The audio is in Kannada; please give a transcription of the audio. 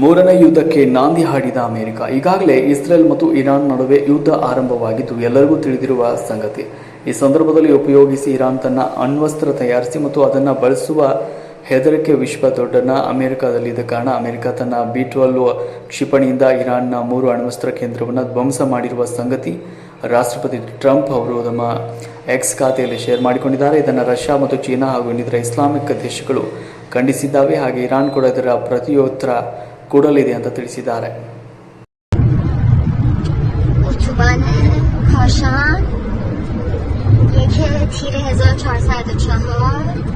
ಮೂರನೇ ಯುದ್ಧಕ್ಕೆ ನಾಂದಿ ಹಾಡಿದ ಅಮೆರಿಕ. ಈಗಾಗಲೇ ಇಸ್ರೇಲ್ ಮತ್ತು ಇರಾನ್ ನಡುವೆ ಯುದ್ಧ ಆರಂಭವಾಗಿದ್ದು, ಎಲ್ಲರಿಗೂ ತಿಳಿದಿರುವ ಸಂಗತಿ. ಈ ಸಂದರ್ಭದಲ್ಲಿ ಉಪಯೋಗಿಸಿ ಇರಾನ್ ತನ್ನ ಅಣ್ವಸ್ತ್ರ ತಯಾರಿಸಿ ಮತ್ತು ಅದನ್ನು ಬಳಸುವ ಹೆದರಿಕೆ ವಿಶ್ವ ದೊಡ್ಡನ ಅಮೆರಿಕದಲ್ಲಿದ್ದ ಕಾರಣ ಅಮೆರಿಕ ತನ್ನ ಬಿ ಕ್ಷಿಪಣಿಯಿಂದ ಇರಾನ್ನ ಮೂರು ಅಣ್ವಸ್ತ್ರ ಕೇಂದ್ರವನ್ನು ಧ್ವಂಸ ಮಾಡಿರುವ ಸಂಗತಿ ರಾಷ್ಟ್ರಪತಿ ಟ್ರಂಪ್ ಅವರು ತಮ್ಮ ಎಕ್ಸ್ ಖಾತೆಯಲ್ಲಿ ಶೇರ್ ಮಾಡಿಕೊಂಡಿದ್ದಾರೆ. ಇದನ್ನು ರಷ್ಯಾ ಮತ್ತು ಚೀನಾ ಹಾಗೂ ಇನ್ನಿತರ ಇಸ್ಲಾಮಿಕ್ ದೇಶಗಳು ಖಂಡಿಸಿದ್ದಾವೆ. ಹಾಗೆ ಇರಾನ್ ಕೂಡ ಇದರ ಪ್ರತಿಯೋತ್ತರ ಕೊಡಲಿದೆ ಅಂತ ತಿಳಿಸಿದ್ದಾರೆ اتوبان کاشان یک تیر 1404